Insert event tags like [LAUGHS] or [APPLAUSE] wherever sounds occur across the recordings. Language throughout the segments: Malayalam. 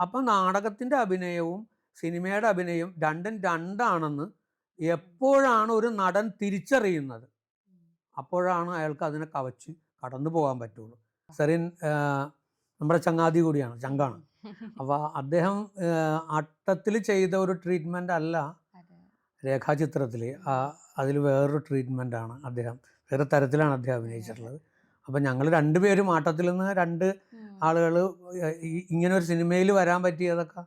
അപ്പം നാടകത്തിന്റെ അഭിനയവും സിനിമയുടെ അഭിനയം രണ്ടും രണ്ടാണെന്ന് എപ്പോഴാണ് ഒരു നടൻ തിരിച്ചറിയുന്നത്? അപ്പോഴാണ് അയാൾക്ക് അതിനെ കവച്ച് കടന്നു പോകാൻ പറ്റുള്ളൂ. സെറിൻ നമ്മുടെ ചങ്ങാതി കൂടിയാണ് ചങ്കാണ്. അപ്പോൾ അദ്ദേഹം അട്ടത്തിൽ ചെയ്ത ഒരു ട്രീറ്റ്മെന്റ് അല്ല രേഖാചിത്രത്തിൽ അതിൽ വേറൊരു ട്രീറ്റ്മെന്റാണ് അദ്ദേഹം വേറെ തരത്തിലാണ് അദ്ദേഹം അഭിനയിച്ചിട്ടുള്ളത്. അപ്പം ഞങ്ങൾ രണ്ടുപേരും ആട്ടത്തിൽ നിന്ന് രണ്ട് ആളുകൾ ഇങ്ങനെ ഒരു സിനിമയിൽ വരാൻ പറ്റിയതൊക്കെ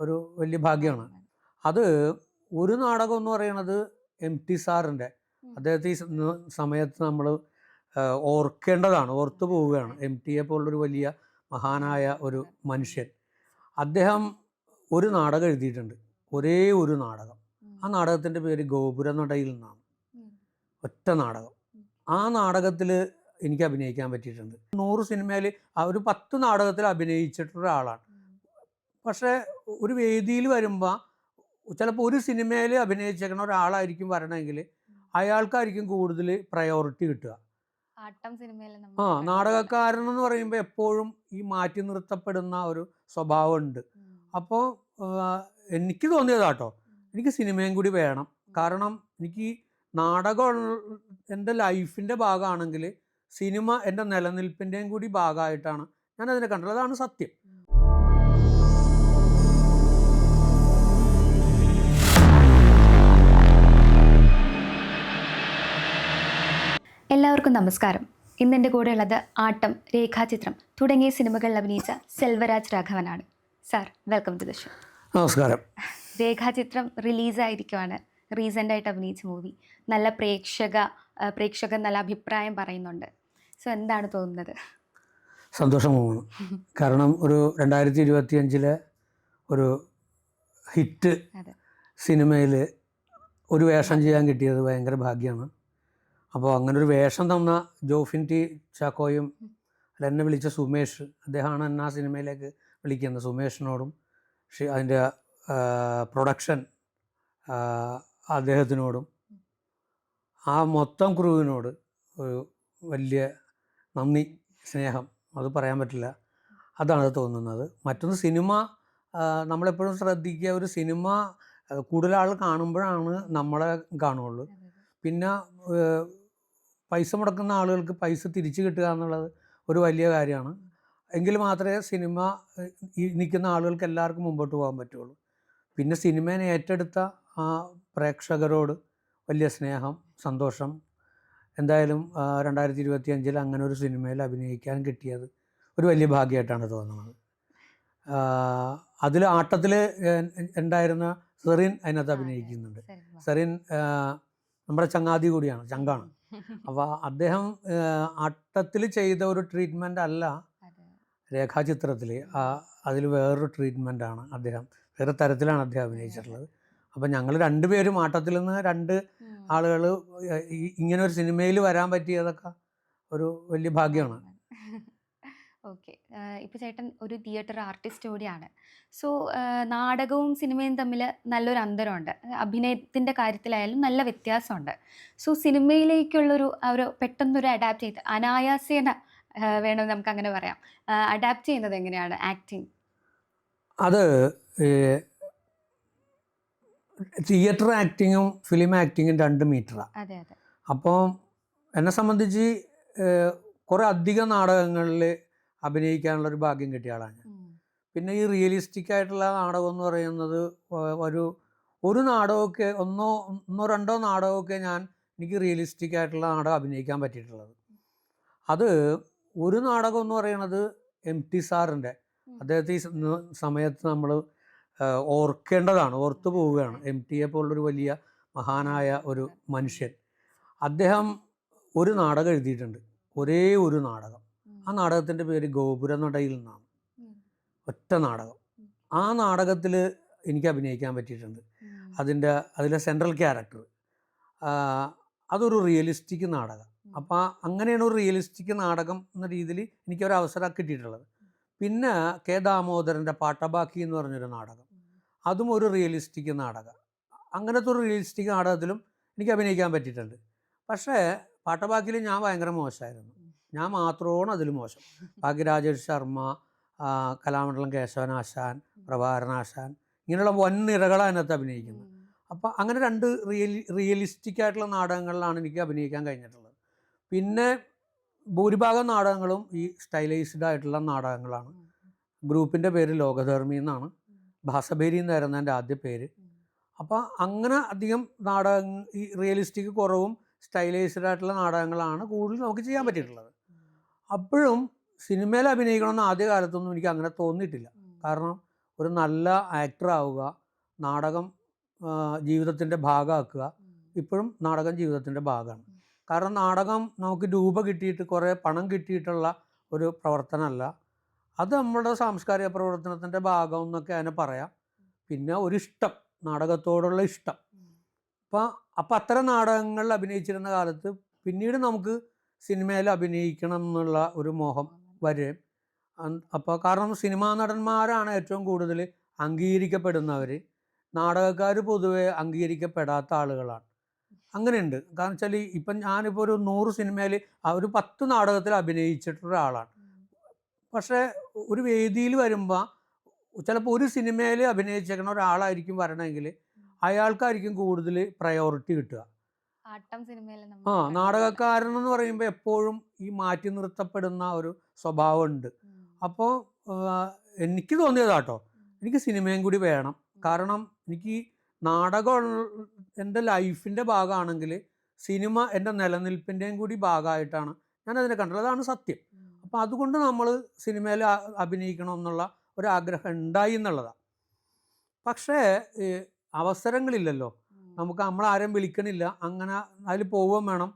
ഒരു വലിയ ഭാഗ്യമാണ്. അത് ഒരു നാടകം എന്ന് പറയുന്നത് എം ടി സാറിന്റെ. അദ്ദേഹത്തെ ഈ സമയത്ത് നമ്മൾ ഓർക്കേണ്ടതാണ് ഓർത്തു പോവുകയാണ്. എം ടിയെ പോലുള്ളൊരു വലിയ മഹാനായ ഒരു മനുഷ്യൻ. അദ്ദേഹം ഒരു നാടകം എഴുതിയിട്ടുണ്ട്. ഒരേ ഒരു നാടകം. ആ നാടകത്തിന്റെ പേര് ഗോപുര നടയിൽ നിന്നാണ് ഒറ്റ നാടകം. ആ നാടകത്തിൽ എനിക്ക് അഭിനയിക്കാൻ പറ്റിയിട്ടുണ്ട്. നൂറ് സിനിമയിൽ ആ ഒരു പത്ത് നാടകത്തിൽ അഭിനയിച്ചിട്ടുള്ള ആളാണ് പക്ഷേ ഒരു വേദിയിൽ വരുമ്പോൾ ചിലപ്പോൾ ഒരു സിനിമയിൽ അഭിനയിച്ചേക്കണ ഒരാളായിരിക്കും വരണമെങ്കിൽ അയാൾക്കായിരിക്കും കൂടുതൽ പ്രയോറിറ്റി കിട്ടുക. ആ നാടകക്കാരൻ എന്ന് പറയുമ്പോൾ എപ്പോഴും ഈ മാറ്റി നിർത്തപ്പെടുന്ന ഒരു സ്വഭാവമുണ്ട്. അപ്പോൾ എനിക്ക് തോന്നിയതാട്ടോ. എനിക്ക് സിനിമയും കൂടി വേണം. കാരണം എനിക്ക് നാടകം എന്റെ ലൈഫിന്റെ ഭാഗമാണെങ്കിൽ സിനിമ എന്റെ നിലനിൽപ്പിന്റെയും കൂടി ഭാഗമായിട്ടാണ് ഞാൻ അതിനെ കണ്ടത്. അതാണ് സത്യം. എല്ലാവർക്കും നമസ്കാരം. ഇന്ന് എന്റെ കൂടെ ഉള്ളത് ആട്ടം രേഖാചിത്രം തുടങ്ങിയ സിനിമകളിൽ അഭിനയിച്ച Selvaraj രാഘവനാണ്. Sir welcome to the show നമസ്കാരം. രേഖാചിത്രം റിലീസായിരിക്കുവാണ്. റീസെന്റായിട്ട് അഭിനയിച്ച മൂവി. നല്ല പ്രേക്ഷക പ്രേക്ഷകൻ പ്രേക്ഷകർ നല്ല അഭിപ്രായം പറയുന്നുണ്ട്. സോ എന്താണ് തോന്നുന്നത്? സന്തോഷം തോന്നുന്നു. കാരണം ഒരു രണ്ടായിരത്തി ഇരുപത്തി അഞ്ചിലെ ഒരു ഹിറ്റ്. സിനിമയിൽ ഒരു വേഷം ചെയ്യാൻ കിട്ടിയത് ഭയങ്കര ഭാഗ്യമാണ്. അപ്പോൾ അങ്ങനെ ഒരു വേഷം തന്ന ജോഫിൻ ടി ചാക്കോയും അല്ല എന്നെ വിളിച്ച സുമേഷ് അദ്ദേഹമാണ് എന്നെ ആ സിനിമയിലേക്ക് വിളിക്കുന്നത് സുമേഷിനോടും. പക്ഷേ അതിന്റെ പ്രൊഡക്ഷൻ അദ്ദേഹത്തിനോടും. ആ മൊത്തം ക്രൂവിനോട് ഒരു വലിയ നന്ദി സ്നേഹം. അത് പറയാൻ പറ്റില്ല. അതാണ് തോന്നുന്നത്. മറ്റൊന്ന് സിനിമ നമ്മളെപ്പോഴും ശ്രദ്ധിക്കുക ഒരു സിനിമ കൂടുതൽ ആൾ കാണുമ്പോഴാണ് നമ്മളെ കാണുള്ളൂ പിന്നെ പൈസ മുടക്കുന്ന ആളുകൾക്ക് പൈസ തിരിച്ചു കിട്ടുക എന്നുള്ളത് ഒരു വലിയ കാര്യമാണ്. എങ്കിൽ മാത്രമേ സിനിമ ഈ നിൽക്കുന്ന ആളുകൾക്ക് എല്ലാവർക്കും മുമ്പോട്ട് പോകാൻ പറ്റുള്ളൂ പിന്നെ സിനിമേനെ ഏറ്റെടുത്ത ആ പ്രേക്ഷകരോട് വലിയ സ്നേഹം സന്തോഷം എന്തായാലും രണ്ടായിരത്തി ഇരുപത്തി അഞ്ചിൽ അങ്ങനെ ഒരു സിനിമയിൽ അഭിനയിക്കാൻ കിട്ടിയത് ഒരു വലിയ ഭാഗ്യമായിട്ടാണ് തോന്നുന്നത്. അതിൽ ആട്ടത്തിൽ ഉണ്ടായിരുന്ന സെറിൻ അതിനകത്ത് അഭിനയിക്കുന്നുണ്ട്. സെറിൻ നമ്മുടെ ചങ്ങാതി കൂടിയാണ് ചങ്കാണ്. [LAUGHS] അപ്പോൾ അദ്ദേഹം ആട്ടത്തിൽ ചെയ്ത ഒരു ട്രീറ്റ്മെന്റ് അല്ല രേഖാചിത്രത്തിൽ. അതിൽ വേറൊരു ട്രീറ്റ്മെന്റാണ് അദ്ദേഹം വേറെ തരത്തിലാണ് അദ്ദേഹം അഭിനയിച്ചിട്ടുള്ളത്. അപ്പം ഞങ്ങൾ രണ്ടുപേരും ആട്ടത്തിൽ നിന്ന് രണ്ട് ആളുകൾ ഇങ്ങനെ ഒരു സിനിമയിൽ വരാൻ പറ്റിയതൊക്കെ ഒരു വലിയ ഭാഗ്യമാണ്. [LAUGHS] ഓക്കെ. ഇപ്പോൾ ചേട്ടൻ ഒരു തിയേറ്റർ ആർട്ടിസ്റ്റ് കൂടിയാണ്. സോ നാടകവും സിനിമയും തമ്മിൽ നല്ലൊരു അന്തരമുണ്ട്. അഭിനയത്തിന്റെ കാര്യത്തിലായാലും നല്ല വ്യത്യാസമുണ്ട്. സോ സിനിമയിലേക്കുള്ളൊരു ഒരു പെട്ടെന്നൊരു അഡാപ്റ്റ് ചെയ്ത് അനായാസേന വേണമെന്ന് നമുക്ക് അങ്ങനെ പറയാം അഡാപ്റ്റ് ചെയ്യുന്നത് എങ്ങനെയാണ് ആക്ടിങ്? അത് തിയേറ്റർ ആക്ടിങ്ങും ഫിലിം ആക്ടിങ്ങും രണ്ട് മീറ്ററാണ് അപ്പോൾ എന്നെ സംബന്ധിച്ച് കുറേ അധികം നാടകങ്ങളിൽ അഭിനയിക്കാനുള്ള ഒരു ഭാഗ്യം കിട്ടിയ ആളാണ് ഞാൻ. പിന്നെ ഈ റിയലിസ്റ്റിക് ആയിട്ടുള്ള നാടകം എന്ന് പറയുന്നത് ഒരു ഒരു നാടകമൊക്കെ ഒന്നോ ഒന്നോ രണ്ടോ നാടകമൊക്കെ ഞാൻ എനിക്ക് റിയലിസ്റ്റിക് ആയിട്ടുള്ള നാടകം അഭിനയിക്കാൻ പറ്റിയിട്ടുള്ളത്. അത് ഒരു നാടകം എന്ന് പറയുന്നത് എം ടി സാറിന്റെ. അദ്ദേഹത്തെ ഈ സമയത്ത് നമ്മൾ ഓർക്കേണ്ടതാണ് ഓർത്തു പോവുകയാണ്. എം ടി എ പോലുള്ളൊരു വലിയ മഹാനായ ഒരു മനുഷ്യൻ. അദ്ദേഹം ഒരു നാടകം എഴുതിയിട്ടുണ്ട്. ഒരേ ഒരു നാടകം. ആ നാടകത്തിന്റെ പേര് ഗോപുരനടയിൽ നിന്നാണ്. ഒറ്റ നാടകം. ആ നാടകത്തിൽ എനിക്ക് അഭിനയിക്കാൻ പറ്റിയിട്ടുണ്ട്. അതിന്റെ അതിലെ സെൻട്രൽ ക്യാരക്ടർ അതൊരു റിയലിസ്റ്റിക് നാടകം. അപ്പോൾ അങ്ങനെയാണ് ഒരു റിയലിസ്റ്റിക് നാടകം എന്ന രീതിയിൽ എനിക്കൊരവസരം കിട്ടിയിട്ടുള്ളത്. പിന്നെ കെ ദാമോദരന്റെ പാട്ടബാക്കി എന്ന് പറഞ്ഞൊരു നാടകം. അതും ഒരു റിയലിസ്റ്റിക് നാടകം. അങ്ങനത്തെ ഒരു റിയലിസ്റ്റിക് നാടകത്തിലും എനിക്ക് അഭിനയിക്കാൻ പറ്റിയിട്ടുണ്ട്. പക്ഷേ പാട്ടബാക്കിയിൽ ഞാൻ ഭയങ്കര മോശമായിരുന്നു. ഞാൻ മാത്രമാണ് അതിൽ മോശം. ബാക്കി രാജേഷ് ശർമ്മ കലാമണ്ഡലം കേശവനാശാൻ പ്രഭാകരനാശാൻ ഇങ്ങനെയുള്ള വൻ നിരകളാണ് അതിനകത്ത് അഭിനയിക്കുന്നത്. അപ്പോൾ അങ്ങനെ രണ്ട് റിയലി റിയലിസ്റ്റിക് ആയിട്ടുള്ള നാടകങ്ങളിലാണ് എനിക്ക് അഭിനയിക്കാൻ കഴിഞ്ഞിട്ടുള്ളത്. പിന്നെ ഭൂരിഭാഗം നാടകങ്ങളും ഈ സ്റ്റൈലൈസ്ഡ് ആയിട്ടുള്ള നാടകങ്ങളാണ്. ഗ്രൂപ്പിന്റെ പേര് ലോകധർമ്മി എന്നാണ്. ഭാസബേരി എന്നായിരുന്നു എന്റെ ആദ്യ പേര്. അപ്പോൾ അങ്ങനെ അധികം നാടക ഈ റിയലിസ്റ്റിക് കുറവും സ്റ്റൈലൈസ്ഡ് ആയിട്ടുള്ള നാടകങ്ങളാണ് കൂടുതൽ നമുക്ക് ചെയ്യാൻ പറ്റിയിട്ടുള്ളത്. അപ്പോഴും സിനിമയിൽ അഭിനയിക്കണമെന്ന് ആദ്യ കാലത്തൊന്നും എനിക്ക് അങ്ങനെ തോന്നിയിട്ടില്ല. കാരണം ഒരു നല്ല ആക്ടർ ആവുക നാടകം ജീവിതത്തിന്റെ ഭാഗമാക്കുക ഇപ്പോഴും നാടകം ജീവിതത്തിന്റെ ഭാഗമാണ്. കാരണം നാടകം നമുക്ക് രൂപ കിട്ടിയിട്ട് കുറേ പണം കിട്ടിയിട്ടുള്ള ഒരു പ്രവർത്തനമല്ല. അത് നമ്മുടെ സാംസ്കാരിക പ്രവർത്തനത്തിന്റെ ഭാഗം എന്നൊക്കെ അതിനെ പറയാം. പിന്നെ ഒരു ഇഷ്ടം നാടകത്തോടുള്ള ഇഷ്ടം. അപ്പോൾ അപ്പം അത്തരം നാടകങ്ങളിൽ അഭിനയിച്ചിരുന്ന കാലത്ത് പിന്നീട് നമുക്ക് സിനിമയിൽ അഭിനയിക്കണം എന്നുള്ള ഒരു മോഹം വരും അപ്പോൾ കാരണം സിനിമാ നടന്മാരാണ് ഏറ്റവും കൂടുതൽ അംഗീകരിക്കപ്പെടുന്നവർ നാടകക്കാർ പൊതുവെ അംഗീകരിക്കപ്പെടാത്ത ആളുകളാണ്. അങ്ങനെയുണ്ട്. കാരണം വെച്ചാൽ ഇപ്പം ഞാനിപ്പോൾ ഒരു നൂറ് സിനിമയിൽ ഒരു പത്ത് നാടകത്തിൽ അഭിനയിച്ചിട്ടുള്ള ഒരാളാണ്. പക്ഷേ ഒരു വേദിയിൽ വരുമ്പോൾ ചിലപ്പോൾ ഒരു സിനിമയിൽ അഭിനയിച്ചേക്കുന്ന ഒരാളായിരിക്കും വരണമെങ്കിൽ അയാൾക്കായിരിക്കും കൂടുതൽ പ്രയോറിറ്റി കിട്ടുക. ആ. നാടകക്കാരൻ എന്ന് പറയുമ്പോൾ എപ്പോഴും ഈ മാറ്റി നിർത്തപ്പെടുന്ന ഒരു സ്വഭാവമുണ്ട്. അപ്പോൾ എനിക്ക് തോന്നിയതാട്ടോ. എനിക്ക് സിനിമയും കൂടി വേണം. കാരണം എനിക്ക് നാടകം എന്റെ ലൈഫിന്റെ ഭാഗമാണെങ്കിൽ സിനിമ എന്റെ നിലനിൽപ്പിന്റെയും കൂടി ഭാഗമായിട്ടാണ് ഞാൻ അതിനെ കണ്ടത്. അതാണ് സത്യം. അപ്പം അപ്പോൾ അതുകൊണ്ട് നമ്മൾ സിനിമയിൽ അഭിനയിക്കണം എന്നുള്ള ഒരാഗ്രഹം ഉണ്ടായി എന്നുള്ളതാണ് പക്ഷേ അവസരങ്ങളില്ലല്ലോ. നമുക്ക് നമ്മൾ ആരും വിളിക്കണില്ല. അങ്ങനെ അതിൽ പോവുകയും വേണം.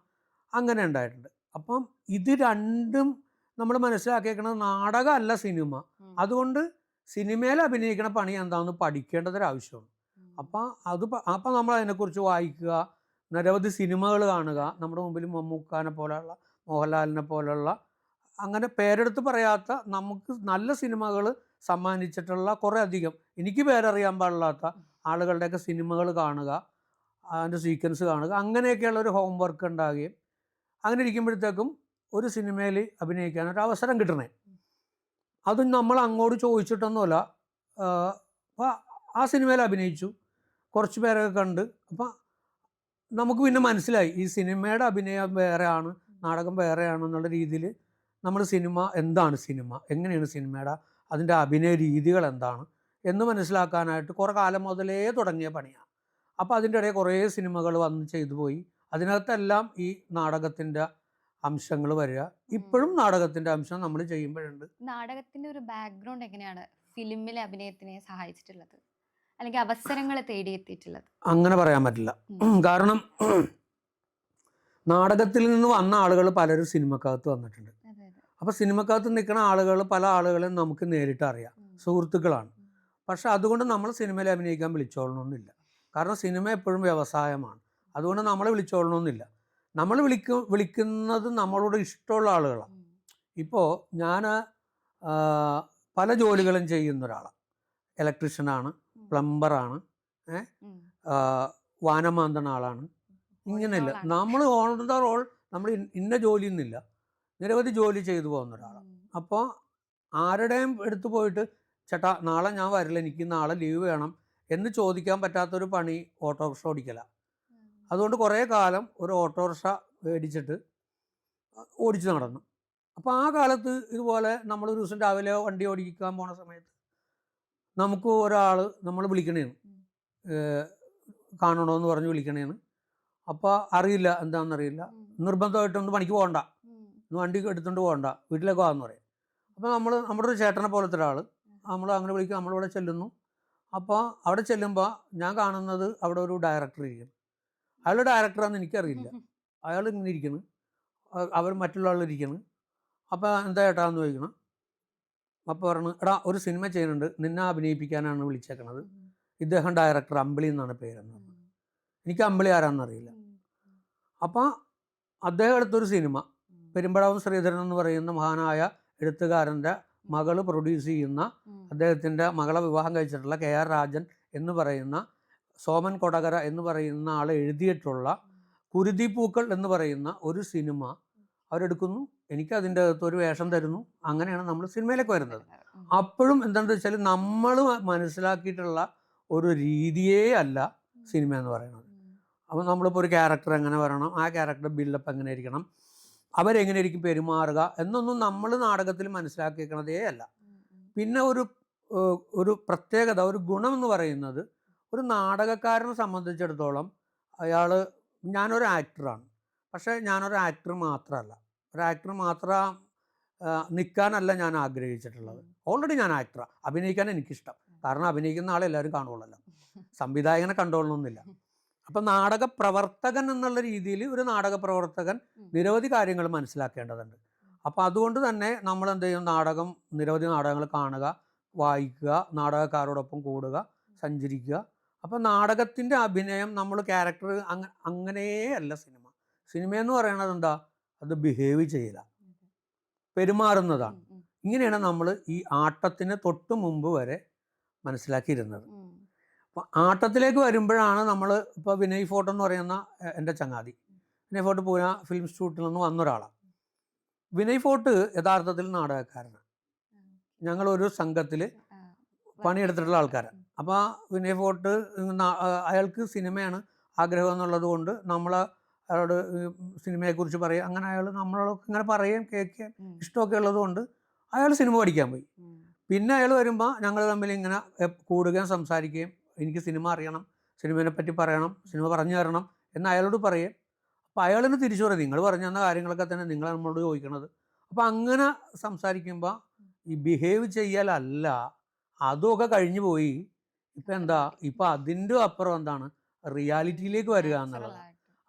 അങ്ങനെ ഉണ്ടായിട്ടുണ്ട്. അപ്പം ഇത് രണ്ടും നമ്മൾ മനസ്സിലാക്കിയേക്കുന്നത് നാടകമല്ല സിനിമ. അതുകൊണ്ട് സിനിമയിൽ അഭിനയിക്കുന്ന പണി എന്താണെന്ന് പഠിക്കേണ്ടതൊരാവശ്യമാണ് ഉം. അപ്പം അത് പ- അപ്പം നമ്മൾ അതിനെക്കുറിച്ച് വായിക്കുക നിരവധി സിനിമകൾ കാണുക നമ്മുടെ മുമ്പിൽ മമ്മൂക്കാനെ പോലെയുള്ള മോഹൻലാലിനെ പോലെയുള്ള അങ്ങനെ പേരെടുത്ത് പറയാത്ത നമുക്ക് നല്ല സിനിമകൾ സമ്മാനിച്ചിട്ടുള്ള കുറേ അധികം. എനിക്ക് പേരറിയാൻ പാടില്ലാത്ത ആളുകളുടെയൊക്കെ സിനിമകൾ കാണുക അതിന്റെ സീക്വൻസ് കാണുക അങ്ങനെയൊക്കെയുള്ള ഒരു ഹോംവർക്ക് ഉണ്ടാകുകയും അങ്ങനെ ഇരിക്കുമ്പോഴത്തേക്കും ഒരു സിനിമയിൽ അഭിനയിക്കാൻ ഒരു അവസരം കിട്ടണേ. അതും നമ്മൾ അങ്ങോട്ട് ചോദിച്ചിട്ടൊന്നുമല്ല അപ്പോൾ ആ സിനിമയിൽ അഭിനയിച്ചു. കുറച്ച് പേരൊക്കെ കണ്ട്. അപ്പം നമുക്ക് പിന്നെ മനസ്സിലായി. ഈ സിനിമയുടെ അഭിനയം വേറെയാണ് നാടകം വേറെയാണ് എന്നുള്ള രീതിയിൽ നമ്മൾ സിനിമ എന്താണ് സിനിമ? എങ്ങനെയാണ് സിനിമയുടെ അതിന്റെ അഭിനയ രീതികൾ എന്താണ് എന്ന് മനസ്സിലാക്കാനായിട്ട് കുറേ കാലം മുതലേ തുടങ്ങിയ പണിയാണ് അപ്പോൾ അതിന്റെ ഇടയിൽ കുറേ സിനിമകൾ വന്ന് ചെയ്തു പോയി. അതിനകത്തെല്ലാം ഈ നാടകത്തിന്റെ അംശങ്ങൾ വരിക. ഇപ്പോഴും നാടകത്തിന്റെ അംശം നമ്മൾ ചെയ്യുമ്പോഴുണ്ട്. നാടകത്തിന്റെ ഒരു ബാക്ക്ഗ്രൗണ്ട് എങ്ങനെയാണ്? ഫിലിമിലെ അഭിനയത്തിനെ സഹായിച്ചിട്ടുള്ളത്. അല്ലെങ്കിൽ അവസരങ്ങൾ തേടിയെത്തിയിട്ടുള്ളത്. അങ്ങനെ പറയാൻ പറ്റില്ല. കാരണം നാടകത്തിൽ നിന്ന് വന്ന ആളുകൾ പലരും സിനിമക്കകത്ത് വന്നിട്ടുണ്ട്. അപ്പോൾ സിനിമക്കകത്ത് നിൽക്കുന്ന ആളുകൾ പല ആളുകളെയും നമുക്ക് നേരിട്ട് അറിയാം. സുഹൃത്തുക്കളാണ്. പക്ഷെ അതുകൊണ്ട് നമ്മൾ സിനിമയിൽ അഭിനയിക്കാൻ വിളിച്ചോളണമെന്നില്ല. കാരണം സിനിമ എപ്പോഴും വ്യവസായമാണ്. അതുകൊണ്ട് നമ്മളെ വിളിച്ചോളണമെന്നില്ല. നമ്മൾ വിളിക്ക വിളിക്കുന്നത് നമ്മളോട് ഇഷ്ടമുള്ള ആളുകളാണ്. ഇപ്പോൾ ഞാൻ പല ജോലികളും ചെയ്യുന്ന ഒരാളാണ്. ഇലക്ട്രീഷ്യനാണ്. പ്ലംബറാണ്. വാനമാന്തണ ആളാണ്. ഇങ്ങനെയല്ല. നമ്മൾ ഓൺ ദ റോൾ നമ്മൾ ഇന്ന ജോലി എന്നില്ല നിരവധി ജോലി ചെയ്തു പോകുന്ന ഒരാളാണ്. അപ്പോൾ ആരുടെയും എടുത്തു പോയിട്ട് ചേട്ടാ നാളെ ഞാൻ വരില്ല. എനിക്ക് നാളെ ലീവ് വേണം എന്ന് ചോദിക്കാൻ പറ്റാത്തൊരു പണി ഓട്ടോറിക്ഷ ഓടിക്കലാണ്. അതുകൊണ്ട് കുറേ കാലം ഒരു ഓട്ടോറിക്ഷ മേടിച്ചിട്ട് ഓടിച്ചു നടന്നു. അപ്പോൾ ആ കാലത്ത് ഇതുപോലെ നമ്മൾ ഒരു ദിവസം രാവിലെ വണ്ടി ഓടിക്കാൻ പോണ സമയത്ത് നമുക്ക് ഒരാൾ നമ്മൾ വിളിക്കണേന്ന് കാണണമെന്ന് പറഞ്ഞ് വിളിക്കണേന്ന് അപ്പോൾ അറിയില്ല എന്താണെന്നറിയില്ല. നിർബന്ധമായിട്ടൊന്ന് പണിക്ക് പോകണ്ട. ഒന്ന് വണ്ടി എടുത്തുകൊണ്ട് പോകണ്ട. വീട്ടിലേക്ക് പോകാമെന്ന് പറയും. അപ്പോൾ നമ്മൾ നമ്മുടെ ഒരു ചേട്ടനെ പോലത്തെ ഒരാൾ നമ്മൾ അങ്ങനെ വിളിക്കും. നമ്മളിവിടെ ചെല്ലുന്നു. അപ്പോൾ അവിടെ ചെല്ലുമ്പോൾ ഞാൻ കാണുന്നത് അവിടെ ഒരു ഡയറക്ടർ ഇരിക്കുന്നു. അയാൾ ഡയറക്ടറാണെന്ന് എനിക്കറിയില്ല. അയാൾ ഇങ്ങനെ ഇരിക്കുന്നു. അവർ മറ്റുള്ള ആളിരിക്കുന്നു അപ്പോൾ എന്താ ചേട്ടാന്ന് ചോദിക്കണം. അപ്പോൾ പറഞ്ഞു എടാ ഒരു സിനിമ ചെയ്യുന്നുണ്ട്. നിന്നെ അഭിനയിപ്പിക്കാനാണ് വിളിച്ചേക്കണത്. ഇദ്ദേഹം ഡയറക്ടർ അമ്പിളി എന്നാണ് പേരെന്ന് പറഞ്ഞു. എനിക്ക് അമ്പിളി ആരാന്നറിയില്ല. അപ്പോൾ അദ്ദേഹം എടുത്തൊരു സിനിമ. പെരുമ്പടവം ശ്രീധരൻ എന്ന് പറയുന്ന മഹാനായ എഴുത്തുകാരന്റെ മകൾ പ്രൊഡ്യൂസ് ചെയ്യുന്ന അദ്ദേഹത്തിന്റെ അദ്ദേഹത്തിന്റെ മകളെ വിവാഹം കഴിച്ചിട്ടുള്ള കെ ആർ രാജൻ എന്ന് പറയുന്ന സോമൻ കൊടകര എന്ന് പറയുന്ന ആൾ എഴുതിയിട്ടുള്ള കുരുതിപ്പൂക്കൾ എന്ന് പറയുന്ന ഒരു സിനിമ അവരെടുക്കുന്നു. എനിക്ക് അതിന്റെ അകത്ത് ഒരു വേഷം തരുന്നു. അങ്ങനെയാണ് നമ്മൾ സിനിമയിലേക്ക് വരുന്നത്. അപ്പോഴും എന്താണെന്ന് വെച്ചാൽ നമ്മൾ മനസ്സിലാക്കിയിട്ടുള്ള ഒരു രീതിയേ അല്ല സിനിമ എന്ന് പറയുന്നത്. അപ്പോൾ നമ്മളിപ്പോൾ ഒരു ക്യാരക്ടർ എങ്ങനെ വരണം? ആ ക്യാരക്ടർ ബിൽഡപ്പ് എങ്ങനെ ഇരിക്കണം അവരെങ്ങനെ ഇരിക്കും പെരുമാറുക എന്നൊന്നും നമ്മൾ നാടകത്തിൽ മനസ്സിലാക്കിയിരിക്കണതേ അല്ല. പിന്നെ ഒരു ഒരു പ്രത്യേകത ഒരു ഗുണം എന്ന് പറയുന്നത് ഒരു നാടകക്കാരനെ സംബന്ധിച്ചിടത്തോളം അയാൾ ഞാനൊരു ആക്ടറാണ് പക്ഷേ ഞാനൊരു ആക്ടർ മാത്രമല്ല. ഒരു ആക്ടർ മാത്രം നിൽക്കാനല്ല ഞാൻ ആഗ്രഹിച്ചിട്ടുള്ളത്. ഓൾറെഡി ഞാൻ ആക്ടറാണ് അഭിനയിക്കാൻ എനിക്കിഷ്ടം. കാരണം അഭിനയിക്കുന്ന ആളെ എല്ലാവരും കാണുള്ളല്ലോ [LAUGHS] സംവിധായകനെ കണ്ടുകൊള്ളണമെന്നില്ല അപ്പം നാടക പ്രവർത്തകൻ എന്നുള്ള രീതിയിൽ ഒരു നാടക പ്രവർത്തകൻ നിരവധി കാര്യങ്ങൾ മനസ്സിലാക്കേണ്ടതുണ്ട്. അപ്പോൾ അതുകൊണ്ട് തന്നെ നമ്മൾ എന്ത് ചെയ്യും നാടകം നിരവധി നാടകങ്ങൾ കാണുക വായിക്കുക നാടകക്കാരോടൊപ്പം കൂടുക സഞ്ചരിക്കുക. അപ്പോൾ നാടകത്തിന്റെ അഭിനയം നമ്മൾ ക്യാരക്ടർ അങ്ങ അങ്ങനെയേ അല്ല സിനിമ. സിനിമ എന്ന് പറയുന്നത് എന്താ? അത് ബിഹേവ് ചെയ്യില്ല പെരുമാറുന്നതാണ്. ഇങ്ങനെയാണ് നമ്മൾ ഈ ആട്ടത്തിന് തൊട്ട് മുമ്പ് വരെ മനസ്സിലാക്കിയിരുന്നത്. അപ്പോൾ ആട്ടത്തിലേക്ക് വരുമ്പോഴാണ് നമ്മൾ ഇപ്പോൾ വിനയ് ഫോട്ടോ എന്ന് പറയുന്ന എന്റെ ചങ്ങാതി. വിനയ് ഫോർട്ട് പൂന ഫിലിം ഇൻസ്റ്റിറ്റ്യൂട്ടിൽ നിന്ന് വന്ന ഒരാളാണ് വിനയ് ഫോർട്ട് യഥാർത്ഥത്തിൽ നാടകക്കാരനാണ് ഞങ്ങൾ ഒരു സംഘത്തിൽ. പണിയെടുത്തിട്ടുള്ള ആൾക്കാരാണ് അപ്പോൾ വിനയ് ഫോർട്ട് അയാൾക്ക് സിനിമയാണ് ആഗ്രഹം എന്നുള്ളത് കൊണ്ട് നമ്മൾ അയാളോട് സിനിമയെ സിനിമയെക്കുറിച്ച് പറയുക അങ്ങനെ അയാൾ നമ്മളോട് ഇങ്ങനെ പറയുകയും കേൾക്കുകയും. ഇഷ്ടമൊക്കെ ഉള്ളത് കൊണ്ട് അയാൾ സിനിമ പഠിക്കാൻ പോയി. പിന്നെ അയാൾ വരുമ്പോൾ ഞങ്ങൾ തമ്മിൽ ഇങ്ങനെ കൂടുക കൂടുകയും സംസാരിക്കുകയും എനിക്ക് സിനിമ അറിയണം സിനിമയെ പറ്റി പറയണം സിനിമ പറഞ്ഞു തരണം എന്ന് അയാളോട് പറയും. അപ്പോൾ അയാളിന് തിരിച്ചു പറയും നിങ്ങൾ പറഞ്ഞു തന്ന കാര്യങ്ങളൊക്കെ തന്നെ നിങ്ങൾ നമ്മളോട് ചോദിക്കണത്. അപ്പോൾ അങ്ങനെ സംസാരിക്കുമ്പോൾ ഈ ബിഹേവ് ചെയ്യലല്ല അതുമൊക്കെ കഴിഞ്ഞു പോയി. ഇപ്പം എന്താ? ഇപ്പം അതിന്റെ അപ്പുറം എന്താണ്? റിയാലിറ്റിയിലേക്ക് വരിക എന്നുള്ളത്.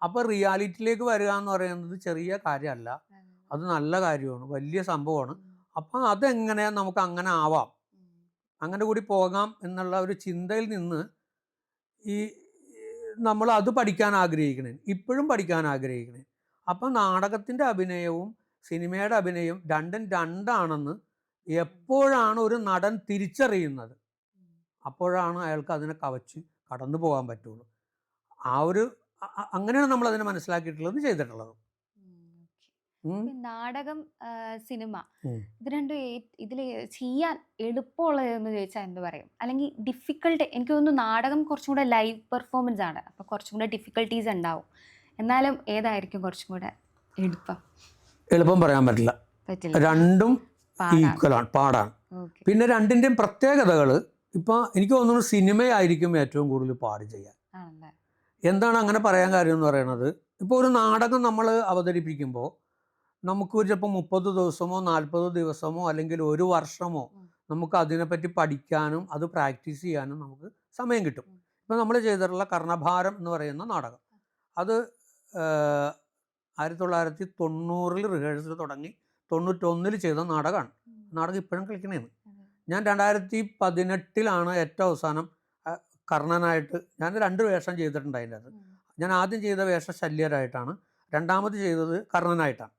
അപ്പോൾ റിയാലിറ്റിയിലേക്ക് വരിക എന്ന് പറയുന്നത് ചെറിയ കാര്യമല്ല. അത്. നല്ല കാര്യമാണ്. വലിയ സംഭവമാണ്. അപ്പം അതെങ്ങനെ നമുക്ക് അങ്ങനെ ആവാം? അങ്ങനെ കൂടി പോകാം എന്നുള്ള ഒരു ചിന്തയിൽ നിന്ന് ഈ നമ്മൾ അത് പഠിക്കാൻ ആഗ്രഹിക്കണേ. ഇപ്പോഴും പഠിക്കാൻ ആഗ്രഹിക്കണേ. അപ്പം നാടകത്തിന്റെ അഭിനയവും സിനിമയുടെ അഭിനയവും രണ്ടും രണ്ടാണെന്ന് എപ്പോഴാണ് ഒരു നടൻ തിരിച്ചറിയുന്നത്? അപ്പോഴാണ് അയാൾക്ക് അതിനെ കവച്ച് കടന്നു പോകാൻ പറ്റുള്ളൂ. ആ ഒരു അങ്ങനെയാണ് നമ്മൾ അതിനെ മനസ്സിലാക്കിയിട്ടുള്ളത് ചെയ്തിട്ടുള്ളത്. ഇപ്പൊ നാടകം സിനിമ. ഇത് രണ്ടും ഇതിൽ ചെയ്യാൻ എളുപ്പമുള്ളതെന്ന് ചോദിച്ചാൽ എന്ത് പറയും? അല്ലെങ്കിൽ ഡിഫിക്കൽട്ട് എനിക്ക് തോന്നുന്നു നാടകം കുറച്ചും കൂടെ ലൈവ് പെർഫോമൻസ് ആണ്. അപ്പോൾ കുറച്ചും കൂടെ ഡിഫിക്കൽട്ടീസ് ഉണ്ടാവും. എന്നാലും ഏതായിരിക്കും കുറച്ചും കൂടെ എളുപ്പം? എളുപ്പം പറയാൻ പറ്റില്ല. രണ്ടും ഈക്വലാണ് പാടാണ്. പിന്നെ രണ്ടിന്റെയും പ്രത്യേകതകൾ ഇപ്പോൾ എനിക്ക് തോന്നുന്നു സിനിമയായിരിക്കും ഏറ്റവും കൂടുതൽ പാട് ചെയ്യാൻ. ആണല്ലേ? എന്താണ് അങ്ങനെ പറയാൻ കാര്യം എന്ന് പറയുന്നത് ഇപ്പോൾ ഒരു നാടകം നമ്മൾ അവതരിപ്പിക്കുമ്പോൾ നമുക്ക് ഒരു ചിലപ്പോൾ മുപ്പത് ദിവസമോ നാൽപ്പത് ദിവസമോ അല്ലെങ്കിൽ ഒരു വർഷമോ. നമുക്ക് അതിനെപ്പറ്റി പഠിക്കാനും അത് പ്രാക്ടീസ് ചെയ്യാനും നമുക്ക് സമയം കിട്ടും. ഇപ്പം ഇപ്പോൾ നമ്മൾ ചെയ്തിട്ടുള്ള കർണഭാരം എന്ന് പറയുന്ന നാടകം. അത് ആയിരത്തി തൊള്ളായിരത്തി തൊണ്ണൂറിൽ റിഹേഴ്സൽ തുടങ്ങി തൊണ്ണൂറ്റൊന്നിൽ ചെയ്ത നാടകമാണ്. നാടകം ഇപ്പോഴും കളിക്കണേന്ന്. ഞാൻ രണ്ടായിരത്തി പതിനെട്ടിലാണ് ഏറ്റവും അവസാനം കർണനായിട്ട് ഞാൻ രണ്ട് വേഷം ചെയ്തിട്ടുണ്ട് അതിന്റെ അത് ഞാൻ ആദ്യം ചെയ്ത വേഷം ശല്യരായിട്ടാണ്. രണ്ടാമത് ചെയ്തത് കർണനായിട്ടാണ്.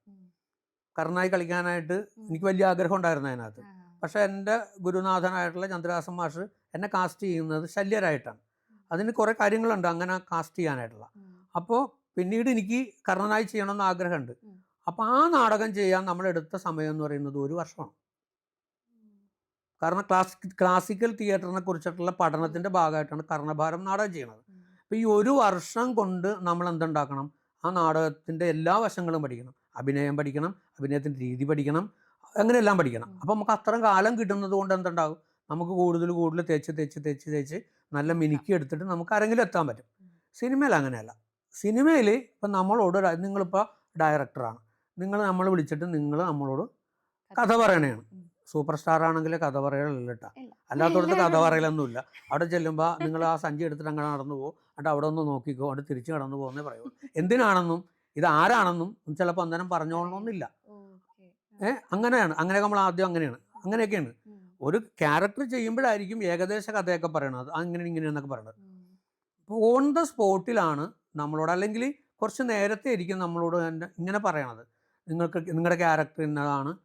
കർണനായി കളിക്കാനായിട്ട് എനിക്ക് വലിയ ആഗ്രഹം ഉണ്ടായിരുന്നു അതിനകത്ത്. പക്ഷേ എന്റെ ഗുരുനാഥനായിട്ടുള്ള ചന്ദ്രഹാസൻ മാഷ് എന്നെ കാസ്റ്റ് ചെയ്യുന്നത് ശല്യരായിട്ടാണ്. അതിന് കുറേ കാര്യങ്ങളുണ്ട് അങ്ങനെ കാസ്റ്റ് ചെയ്യാനായിട്ടുള്ള. അപ്പോൾ പിന്നീട് എനിക്ക് കർണനായി ചെയ്യണമെന്ന് ആഗ്രഹമുണ്ട്. അപ്പോൾ ആ നാടകം ചെയ്യാൻ നമ്മളെടുത്ത സമയം എന്ന് പറയുന്നത് ഒരു വർഷമാണ്. കാരണം ക്ലാസിക് ക്ലാസിക്കൽ തിയേറ്ററിനെ കുറിച്ചിട്ടുള്ള പഠനത്തിന്റെ ഭാഗമായിട്ടാണ് കർണഭാരം നാടകം ചെയ്യുന്നത്. അപ്പോൾ ഈ ഒരു വർഷം കൊണ്ട് നമ്മൾ എന്തുണ്ടാക്കണം? ആ നാടകത്തിന്റെ എല്ലാ വശങ്ങളും പഠിക്കണം. അഭിനയം പഠിക്കണം അഭിനയത്തിന്റെ രീതി പഠിക്കണം അങ്ങനെയെല്ലാം പഠിക്കണം. അപ്പോൾ നമുക്ക് അത്രയും കാലം കിട്ടുന്നത് കൊണ്ട് എന്തുണ്ടാകും? നമുക്ക് കൂടുതൽ കൂടുതൽ തേച്ച് തേച്ച് തേച്ച് തേച്ച് നല്ല മിനുക്കി എടുത്തിട്ട് നമുക്ക് ആരെങ്കിലും എത്താൻ പറ്റും. സിനിമയിൽ അങ്ങനെയല്ല. സിനിമയിൽ ഇപ്പം നമ്മളോട് നിങ്ങളിപ്പോൾ ഡയറക്ടറാണ്. നിങ്ങൾ നമ്മൾ വിളിച്ചിട്ട് നിങ്ങൾ നമ്മളോട് കഥ പറയണതാണ്. സൂപ്പർ സ്റ്റാർ ആണെങ്കിൽ കഥ പറയലില്ല കേട്ടോ. അല്ലാത്തടത്ത് കഥ പറയലൊന്നുമില്ല. അവിടെ ചെല്ലുമ്പോൾ നിങ്ങൾ ആ സഞ്ചി എടുത്തിട്ട് അങ്ങനെ നടന്നു പോകും എന്നിട്ട് അവിടെ ഒന്ന് നോക്കിക്കോ അവിടെ തിരിച്ച് കടന്നു പോകുന്നേ പറയുള്ളൂ. എന്തിനാണെന്നും ഇത് ആരാണെന്നും ചിലപ്പോൾ അന്നേരം പറഞ്ഞോളണമെന്നില്ല. ഏഹ് അങ്ങനെയാണ്. അങ്ങനെ നമ്മൾ ആദ്യം അങ്ങനെയാണ്. അങ്ങനെയൊക്കെയാണ്. ഒരു ക്യാരക്ടർ ചെയ്യുമ്പോഴായിരിക്കും ഏകദേശ കഥയൊക്കെ പറയണത്. അങ്ങനെ ഇങ്ങനെ എന്നൊക്കെ പറയണത്. അപ്പോൾ ഓൺ ദ സ്പോട്ടിലാണ് നമ്മളോട് അല്ലെങ്കിൽ കുറച്ച് നേരത്തെ ആയിരിക്കും നമ്മളോട് ഇങ്ങനെ പറയണത്. നിങ്ങൾക്ക് നിങ്ങളുടെ ക്യാരക്ടർ ഇന്നതാണ്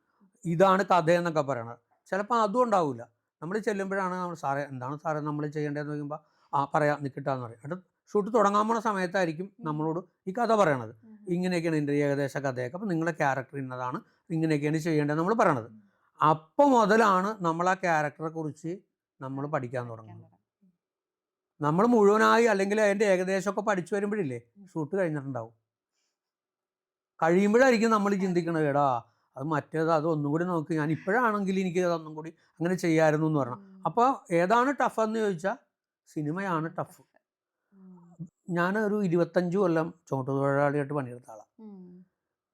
ഇതാണ് കഥ എന്നൊക്കെ പറയണത്. ചിലപ്പോൾ അതും ഉണ്ടാവില്ല നമ്മൾ ചെല്ലുമ്പോഴാണ് നമ്മൾ സാറേ എന്താണ് സാറേ നമ്മൾ ചെയ്യേണ്ടതെന്ന് ചോദിക്കുമ്പോൾ ആ പറയാം നിൽക്കട്ടാന്ന് പറയും. എന്നിട്ട് ഷൂട്ട് തുടങ്ങാൻ പോണ സമയത്തായിരിക്കും നമ്മളോട് ഈ കഥ പറയണത്. ഇങ്ങനെയൊക്കെയാണ് എന്റെ ഏകദേശ കഥയൊക്കെ. അപ്പോൾ നിങ്ങളുടെ ക്യാരക്ടർ ഇന്നതാണ് ഇങ്ങനെയൊക്കെയാണ് ചെയ്യേണ്ടത് നമ്മൾ പറയണത്. അപ്പോൾ മുതലാണ് നമ്മൾ ആ ക്യാരക്ടറെ കുറിച്ച് നമ്മൾ പഠിക്കാൻ തുടങ്ങുന്നത്. നമ്മൾ മുഴുവനായി അല്ലെങ്കിൽ അതിന്റെ ഏകദേശമൊക്കെ പഠിച്ചു വരുമ്പോഴില്ലേ ഷൂട്ട് കഴിഞ്ഞിട്ടുണ്ടാവും. കഴിയുമ്പോഴായിരിക്കും നമ്മൾ ചിന്തിക്കണത് എടാ അത് മറ്റേത് അത് ഒന്നും കൂടി നോക്ക്. ഞാൻ ഇപ്പോഴാണെങ്കിൽ എനിക്ക് അതൊന്നും കൂടി അങ്ങനെ ചെയ്യാമായിരുന്നു എന്ന് പറഞ്ഞു. അപ്പോൾ ഏതാണ് ടഫ് എന്ന് ചോദിച്ചാൽ സിനിമയാണ് ടഫ് ഞാൻ ഒരു ഇരുപത്തഞ്ച് കൊല്ലം ചുമട്ടുതൊഴിലാളിയായിട്ട് പണിയെടുത്ത ആളാണ്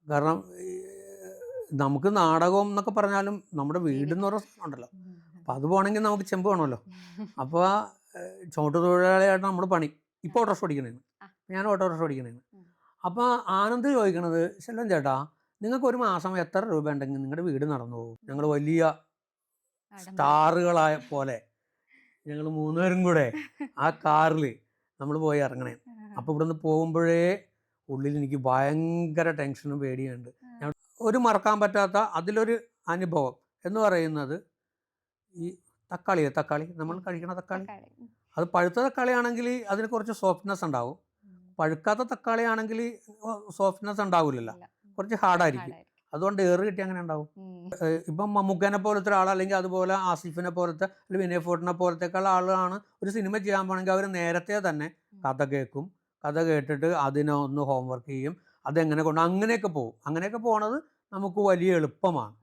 കാരണം നമുക്ക് നാടകം എന്നൊക്കെ പറഞ്ഞാലും നമ്മുടെ വീട് എന്ന് പറഞ്ഞ ഉണ്ടല്ലോ അപ്പോൾ അത് പോകണമെങ്കിൽ നമുക്ക് ചെമ്പ് വേണമല്ലോ. അപ്പോൾ ചുമട്ടുതൊഴിലാളിയായിട്ട് നമ്മൾ പണി. ഇപ്പോൾ ഓട്ടോറിക്ഷ ഓടിക്കണേന്ന്. ഞാൻ ഓട്ടോറിക്ഷ ഓടിക്കണേന്ന്. അപ്പോൾ ആനന്ദ് ചോദിക്കണത് ശെല്ലം ചേട്ടാ നിങ്ങൾക്ക് ഒരു മാസം എത്ര രൂപ ഉണ്ടെങ്കിൽ നിങ്ങളുടെ വീട് നടന്നു പോകും? ഞങ്ങൾ വലിയ സ്റ്റാറുകളായ പോലെ [LAUGHS] ഞങ്ങൾ മൂന്നുപേരും കൂടെ ആ കാറിൽ നമ്മൾ പോയി ഇറങ്ങണേ. അപ്പോൾ ഇവിടുന്ന് പോകുമ്പോഴേ ഉള്ളിൽ എനിക്ക് ഭയങ്കര ടെൻഷനും പേടിയുണ്ട്. ഒരു മറക്കാൻ പറ്റാത്ത അതിലൊരു അനുഭവം എന്ന് പറയുന്നത് ഈ തക്കാളി തക്കാളി? നമ്മൾ കഴിക്കണ തക്കാളി? അത് പഴുത്ത തക്കാളി ആണെങ്കിൽ അതിന് കുറച്ച് സോഫ്റ്റ്നെസ് ഉണ്ടാവും. പഴുക്കാത്ത തക്കാളി ആണെങ്കിൽ സോഫ്റ്റ്നെസ് ഉണ്ടാവില്ലല്ലോ. കുറച്ച് ഹാർഡായിരിക്കും. അതുകൊണ്ട് ഏറ് കിട്ടി അങ്ങനെ ഉണ്ടാവും. ഇപ്പം മമ്മൂക്കനെ പോലത്തെ ഒരാൾ അല്ലെങ്കിൽ അതുപോലെ ആസിഫിനെ പോലത്തെ അല്ലെങ്കിൽ വിനയ് ഫോർട്ടിനെ പോലത്തെ ആളാണ് ഒരു സിനിമ ചെയ്യാൻ പോകണമെങ്കിൽ അവർ നേരത്തെ തന്നെ കഥ കേൾക്കും കഥ കേട്ടിട്ട് അതിനെ ഒന്ന് ഹോംവർക്ക് ചെയ്യും. അതെങ്ങനെ കൊണ്ട് അങ്ങനെയൊക്കെ പോകും അങ്ങനെയൊക്കെ പോണത് നമുക്ക് വലിയ എളുപ്പമാണ്.